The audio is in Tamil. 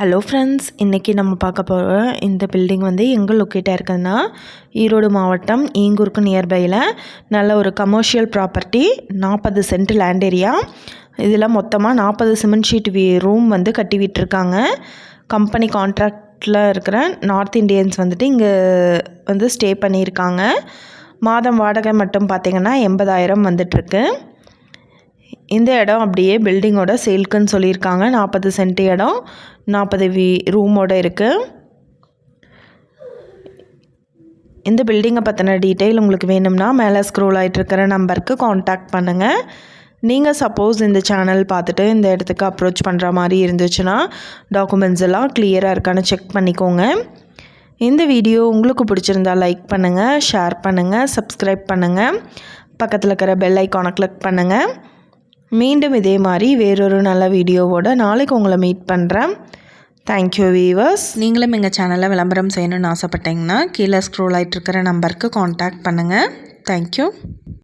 ஹலோ ஃப்ரெண்ட்ஸ் இன்றைக்கி நம்ம பார்க்க போகிற இந்த பில்டிங் வந்து எங்கே லொக்கேட்டாக இருக்குதுன்னா ஈரோடு மாவட்டம் ஈங்கூருக்கு நியர்பையில் நல்ல ஒரு கமர்ஷியல் ப்ராப்பர்ட்டி நாற்பது சென்ட் லேண்ட் ஏரியா இதில் மொத்தமாக நாற்பது சிமெண்ட் ஷீட் வி ரூம் வந்து கட்டி விட்டுருக்காங்க கம்பெனி கான்ட்ராக்டில் இருக்கிற நார்த் இண்டியன்ஸ் வந்துட்டு இங்கே வந்து ஸ்டே பண்ணியிருக்காங்க. மாதம் வாடகை மட்டும் பார்த்திங்கன்னா எண்பதாயிரம் வந்துட்டுருக்கு. இந்த இடம் அப்படியே பில்டிங்கோட சேல்க்குன்னு சொல்லியிருக்காங்க. நாற்பது சென்ட் இடம். நாற்பது வி ரூமோட இருக்குது இந்த பில்டிங்கை பற்றின டீட்டெயில் உங்களுக்கு வேணும்னா மேலே ஸ்க்ரோல் ஆகிட்டுருக்கிற நம்பருக்கு காண்டாக்ட் பண்ணுங்கள் நீங்கள் சப்போஸ் இந்த சேனல் பார்த்துட்டு இந்த இடத்துக்கு அப்ரோச் பண்ணுற மாதிரி இருந்துச்சுன்னா டாக்குமெண்ட்ஸ் எல்லாம் கிளியராக இருக்கான்னு செக் பண்ணிக்கோங்க. இந்த வீடியோ உங்களுக்கு பிடிச்சிருந்தா லைக் பண்ணுங்கள் ஷேர் பண்ணுங்கள் சப்ஸ்கிரைப் பண்ணுங்கள் பக்கத்தில் இருக்கிற பெல் ஐக்கானை கிளிக் பண்ணுங்கள் மீண்டும் இதே மாதிரி வேறொரு நல்ல வீடியோவோட நாளைக்கு உங்களை மீட் பண்ணுறேன் தேங்க்யூ வீவர்ஸ் நீங்களும் எங்கள் சேனலில் விளம்பரம் செய்யணும்னு ஆசைப்பட்டீங்கன்னா கீழே ஸ்க்ரோல் ஆகிட்டு இருக்கிற நம்பருக்கு காண்டாக்ட் பண்ணுங்கள் தேங்க்யூ